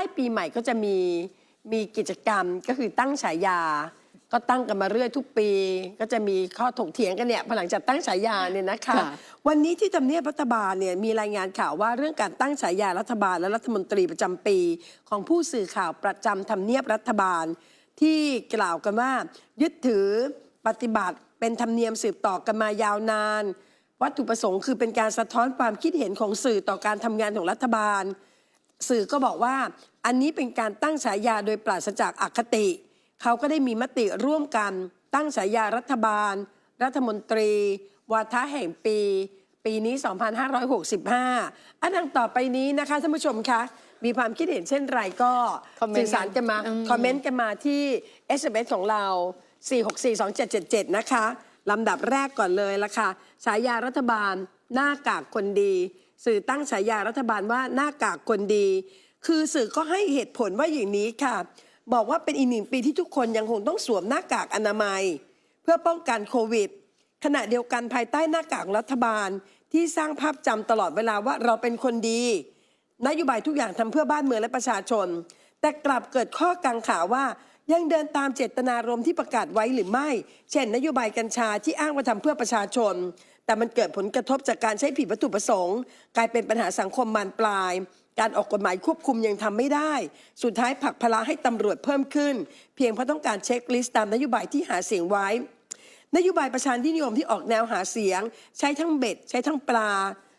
ล้ปีใหม่ก็จะมีมีกิจกรรมก็คือตั้งฉายา ก็ตั้งกันมาเรื่อยทุกปี ก็จะมีข้อถกเถียงกันเนี่ยพอหลังจากตั้งฉายาเนี่ยนะคะค่ะวันนี้ที่ทำเนียบรัฐบาลเนี่ยมีรายงานข่าวว่าเรื่องการตั้งฉายารัฐบาลและรัฐมนตรีประจำปี ของผู้สื่อข่าวประจำทำเนียบรัฐบาล ที่กล่าวกันว่ายึดถือปฏิบัติเป็นธรรมเนียมสืบต่อกันมายาวนาน วัตถุประสงค์คือเป็นการสะท้อนความคิดเห็นของสื่อต่อการทำงานของรัฐบาล สื่อก็บอกว่า อันนี้เป็นการตั้งฉายาโดยปราศจากอคติ เขาก็ได้มีมติร่วมกัน ตั้งฉายารัฐบาล รัฐมนตรี วาทะแห่งปี ปีนี้ 2565 อันดังต่อไปนี้นะคะท่านผู้ชมคะมีความคิดเห็นเช่นไรก็คอมเมนต์สื่อสารกันมาอืมคอมเมนต์กันมาที่ SMS ของเรา 4642777 นะคะลำดับแรกก่อนเลยละค่ะฉายารัฐบาลหน้ากากคนดี สื่อตั้งฉายารัฐบาลว่าหน้ากากคนดี คือสื่อก็ให้เหตุผลว่าอย่างนี้ค่ะ บอกว่าเป็นอีกหนึ่งปีที่ทุกคนยังคงต้องสวมหน้ากากอนามัย เพื่อป้องกันโควิด ขณะเดียวกันภายใต้หน้ากากรัฐบาลที่สร้างภาพจำตลอดเวลาว่าเราเป็นคนดี นโยบายทุกอย่างทำเพื่อบ้านเมืองและประชาชน แต่กลับเกิดข้อกังขาว่ายังเดินตามเจตนารมณ์ที่ประกาศไว้หรือไม่ เช่น นโยบายกัญชาที่อ้างว่าทำเพื่อประชาชน แต่มันเกิดผลกระทบจากการใช้ผิดวัตถุประสงค์ กลายเป็นปัญหาสังคมบานปลายการออกกฎหมายควบคุมยังทำไม่ได้ สุดท้ายผลักภาให้ตำรวจเพิ่มขึ้น เพียงเพราะต้องการเช็คลิสต์ตามนโยบายที่หาเสียงไว้ นโยบายประชานิยมที่ออกแนวหาเสียง ใช้ทั้งเบ็ด ใช้ทั้งปลา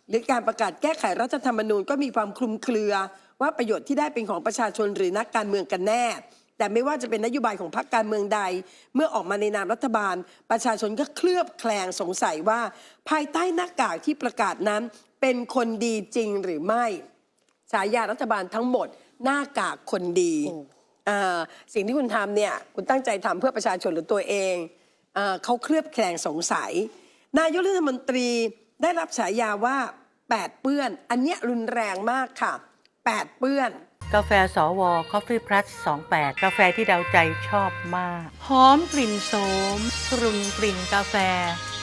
หรือการประกาศแก้ไขรัฐธรรมนูญก็มีความคลุมเครือ ว่าประโยชน์ที่ได้เป็นของประชาชนหรือนักการเมืองกันแน่ แต่ไม่ว่าจะเป็นนโยบายของพรรคการเมืองใด เมื่อออกมาในนามรัฐบาล ประชาชนก็เคลือบแคลงสงสัยว่า ภายใต้หน้ากากที่ประกาศนั้น เป็นคนดีจริงหรือไม่ ฉายารัฐบาลทั้งหมด หน้ากากคนดีโอ้อ่าสิ่งที่คุณทำเนี่ยคุณตั้งใจทำเพื่อประชาชนหรือตัวเองอาเขาเคลือบแคลงสงสัย นายกรัฐมนตรีได้รับฉายาว่าแปดเปื้อน อันเนี้ยรุนแรงมากค่ะแปดเปื้อน กาแฟสว Coffee Plus 28 กาแฟที่เราใจชอบมาก หอมกลิ่นโสมกรุ่นกลิ่นกาแฟ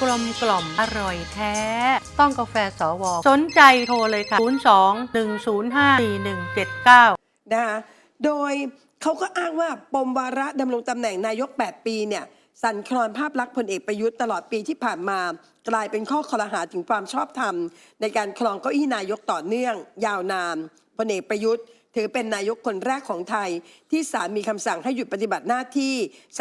กลมกล่อมอร่อยแท้ ต้องกาแฟสว สนใจโทรเลยค่ะ 02 105 4179 นะคะโดยเขาก็อ้างว่าปมวาระดำรงตำแหน่งนายก 8 ปีเนี่ยสั่นคลอนภาพลักษณ์พลเอกประยุทธ์ตลอดปีที่ผ่านมา กลายเป็นข้อคอรหาถึงความชอบธรรม ในการครองเก้าอี้นายกต่อเนื่อง ยาวนานพลเอกประยุทธ์ ถือเป็นนายกคนแรกของไทย ที่ศาลมีคำสั่งให้หยุดปฏิบัติหน้าที่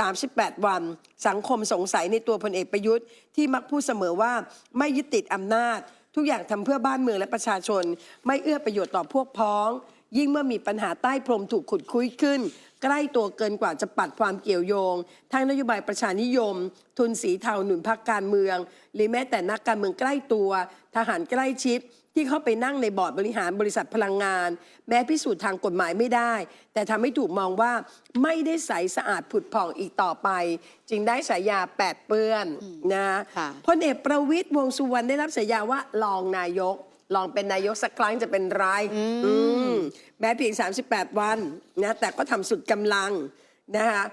38 วัน สังคมสงสัยในตัวพลเอกประยุทธ์ที่มักพูดเสมอว่าไม่ยึดติดอำนาจ ทุกอย่างทำเพื่อบ้านเมืองและประชาชน ไม่เอื้อประโยชน์ต่อพวกพ้อง ยิ่งเมื่อมีปัญหาใต้พรมถูกขุดคุ้ยขึ้น ใกล้ตัวเกินกว่าจะปัดความเกี่ยวโยงทั้งนโยบายประชานิยม ทุนสีเทาหนุนพักการเมือง หรือแม้แต่นักการเมืองใกล้ตัว ทหารใกล้ชิด ที่เข้าไปนั่งในบอร์ดบริหารบริษัทพลังงาน แม้พิสูจน์ทางกฎหมายไม่ได้ แต่ทำให้ถูกมองว่าไม่ได้ใสสะอาดผุดผ่องอีกต่อไป จึงได้ฉายาแปดเปื้อนนะค่ะพลเอกประวิตยวงษ์สุวรรณได้รับฉายาว่ารองนายกลองเป็นนายกสักครั้งจะเป็นไรอืมแม้เพียง 38 วันนะแต่ก็ทำสุดกำลังนะคะ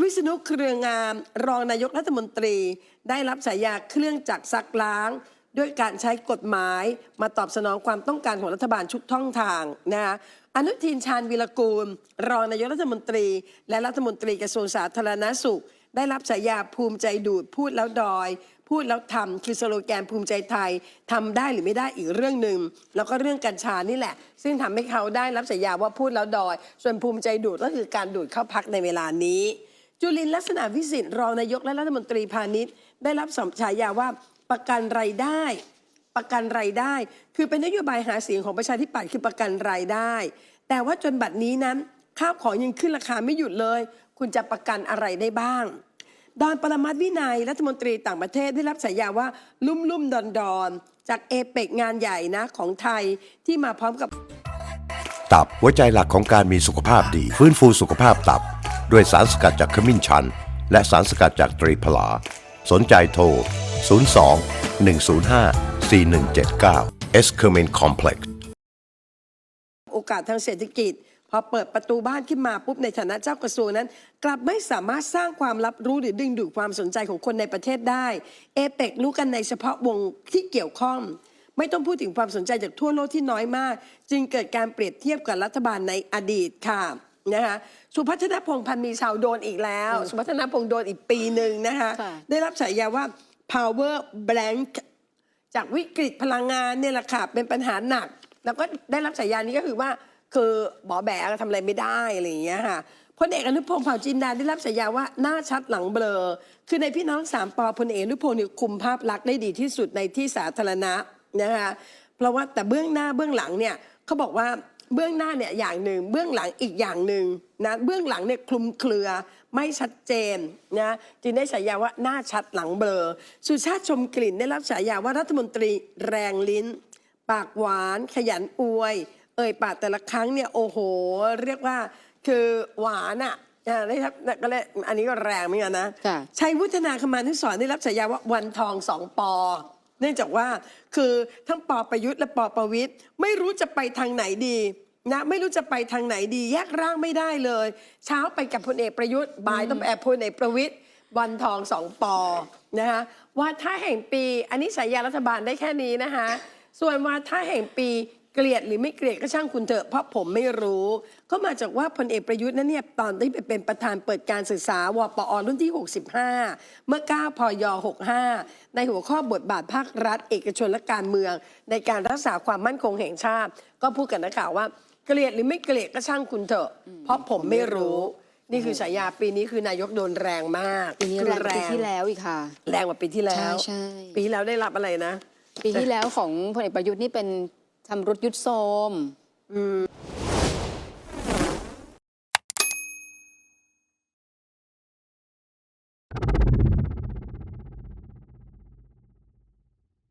วิษณุเครืองาม รองนายกรัฐมนตรี ได้รับฉายาเครื่องจักรซักล้าง ด้วยการใช้กฎหมายมาตอบสนองความต้องการของรัฐบาลทุกท่องทางนะคะอนุทินชาญวิรกูล รองนายกรัฐมนตรี และรัฐมนตรีกระทรวงสาธารณสุข ได้รับฉายาภูมิใจดูดพูดแล้วดอย พูดแล้วทำคือสโลแกนภูมิใจไทยทำได้หรือไม่ได้อีกเรื่องหนึ่งแล้วก็เรื่องกัญชานี่แหละ ซึ่งทำให้เขาได้รับฉายาว่าพูดแล้วดอย ส่วนภูมิใจดูดก็คือการดูดเข้าพักในเวลานี้จุลินลักษณะวิสิทธิ์รองนายกและรัฐมนตรีพาณิชย์ ได้รับสมฉายาว่า ประกันรายได้ ประกันรายได้ คือเป็นนโยบายหาเสียงของประชาธิปัตย์คือประกันรายได้ แต่ว่าจนบัดนี้นั้นข้าวของยังขึ้นราคาไม่หยุดเลย คุณจะประกันอะไรได้บ้าง ดอนปรมัตวินัยรัฐมนตรีต่างประเทศได้รับฉายาว่าลุ่มลุ่มดอนดอนจากเอเปกงานใหญ่นะของไทยที่มาพร้อมกับตับหัวใจหลักของการมีสุขภาพดี ฟื้นฟูสุขภาพตับ ด้วยสารสกัดจากขมิ้นชัน และสารสกัดจากตรีพลา สนใจโทร 02 105 4179 e s c e r m e n Complex โอกาสทางเศรษฐกิจ พอเปิดประตูบ้านขึ้นมาปุ๊บในฐานะเจ้ากระทรวงนั้น กลับไม่สามารถสร้างความรับรู้หรือดึงดูดความสนใจของคนในประเทศได้ เอเปกรู้กันในเฉพาะวงที่เกี่ยวข้องไม่ต้องพูดถึงความสนใจจากทั่วโลกที่น้อยมาก จึงเกิดการเปรียบเทียบกับรัฐบาลในอดีตค่ะนะคะสุพัฒนพงษ์พันธ์มีชาวโดนอีกแล้ว สุพัฒนพงษ์โดนอีกปีหนึ่งนะคะค่ะได้รับฉายาว่า power blank จากวิกฤตพลังงานเนี่ยแหละค่ะเป็นปัญหาหนัก แล้วก็ได้รับฉายานี้ก็คือว่า คือหมอแบกทำอะไรไม่ได้อะไรอย่างเงี้ยค่ะพลเอกอนุพงศ์เผ่าจินดาได้รับฉายาว่าหน้าชัดหลังเบลอ คือในพี่น้องสามปอพลเอกอนุพงศ์เนี่ยคุมภาพลักษณ์ได้ดีที่สุดในที่สาธารณะนะคะเพราะว่าแต่เบื้องหน้าเบื้องหลังเนี่ยเขาบอกว่า เบื้องหน้าเนี่ยอย่างหนึ่งเบื้องหลังอีกอย่างหนึ่งนะเบื้องหลังเนี่ยคลุมเครือไม่ชัดเจนนะจึงได้ฉายาว่าหน้าชัดหลังเบลอสุชาติชมกลิ่นได้รับฉายาว่ารัฐมนตรีแรงลิ้น ปากหวาน ขยันอวย เอ่ยปากแต่ละครั้งเนี่ยโอ้โห เรียกว่าคือหวานอะอ่าได้ครับก็เลยอันนี้ก็แรงเหมือนกันนะค่ะชัยวุฒนาคมานุสรณ์ได้รับฉายาว่าวันทองสองปอ เนื่องจากว่าคือทั้งปอประยุทธ์และปอประวิทย์ไม่รู้จะไปทางไหนดีนะไม่รู้จะไปทางไหนดี แยกร่างไม่ได้เลย เช้าไปกับพลเอกประยุทธ์บ่ายต้องแอบพลเอกประวิทย์วันทองสองปอนะคะวาท่าแห่งปี อันนี้ฉายารัฐบาลได้แค่นี้นะคะส่วนวาท่าแห่งปี เกลียดหรือไม่เกลียดก็ช่างคุณเถอะเพราะผมไม่รู้ ก็มาจากว่าพลเอกประยุทธ์นั้นเนี่ยตอนที่ไปเป็นประธานเปิดการศึกษาวปอรุ่นที่ 65 เมื่อ 9 พย 65 ในหัวข้อบทบาทภาครัฐ เอกชนและการเมือง ในการรักษาความมั่นคงแห่งชาติ ก็พูดกันนะข่าวว่าเกลียดหรือไม่เกลียดก็ช่างคุณเถอะ เพราะผมไม่รู้ นี่คือฉายาปีนี้คือนายกโดนแรงมากปีนี้คือแรงกว่าปีที่แล้วอีกค่ะ แรงกว่าปีที่แล้วใช่ใช่ปีที่แล้วได้รับอะไรนะ ปีที่แล้วของพลเอกประยุทธ์นี่เป็น ชำรุดยุดโทรม